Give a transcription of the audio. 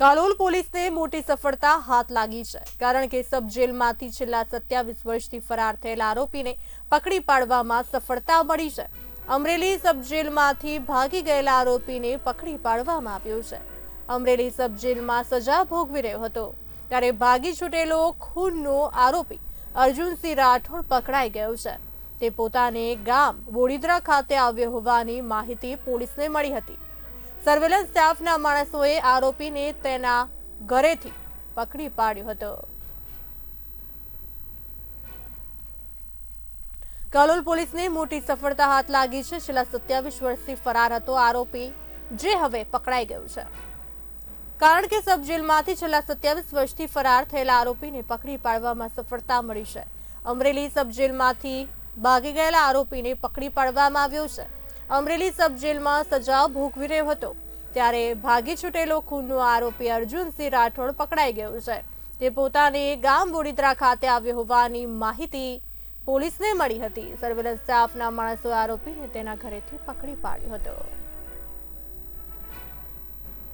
કાલોલ પોલીસને મોટી સફળતા હાથ લાગી છે, કારણ કે સબ જેલમાંથી છેલ્લા સત્યાવીસ વર્ષથી ફરાર થયેલા આરોપીને પકડી પાડવામાં સફળતા મળી છે. અમરેલી સબ જેલમાંથી ભાગી ગયેલા આરોપીને પકડી પાડવામાં આવ્યો છે. અમરેલી સબ જેલમાં સજા ભોગવી રહ્યો હતો, ત્યારે ભાગી છૂટેલો ખૂનનો આરોપી અર્જુનસિંહ રાઠોડ પકડાઈ ગયો છે. તે પોતાને ગામ બોડીદરા ખાતે આવ્યો હોવાની માહિતી પોલીસને મળી હતી. સર્વેલન્સ સ્ટાફના માણસોએ આરોપીને તેના ઘરેથી પકડી પાડ્યો હતો. કલોલ પોલીસને મોટી સફળતા હાથ લાગી છે. છેલ્લા સત્યાવીસ વર્ષથી ફરાર હતો આરોપી, જે હવે પકડાઈ ગયો છે. કારણ કે સબ જેલમાંથી છેલ્લા સત્યાવીસ વર્ષથી ફરાર થયેલા આરોપીને પકડી પાડવામાં સફળતા મળી છે. અમરેલી સબ જેલમાંથી ભાગી ગયેલા આરોપીને પકડી પાડવામાં આવ્યો છે. અમરેલી સબ જેલમાં સજા ભોગવી રહ્યો હતો. ત્યારે ભાગી છૂટેલો ખૂનનો આરોપી અર્જુનસિંહ રાઠોડ પકડાઈ ગયો છે. તે પોતાને ગામ બોડીદરા ખાતે આવ્યો હોવાની માહિતી પોલીસને મળી હતી. સર્વેલન્સ સ્ટાફના માણસો આરોપીને તેના ઘરેથી પકડી પાડ્યો હતો.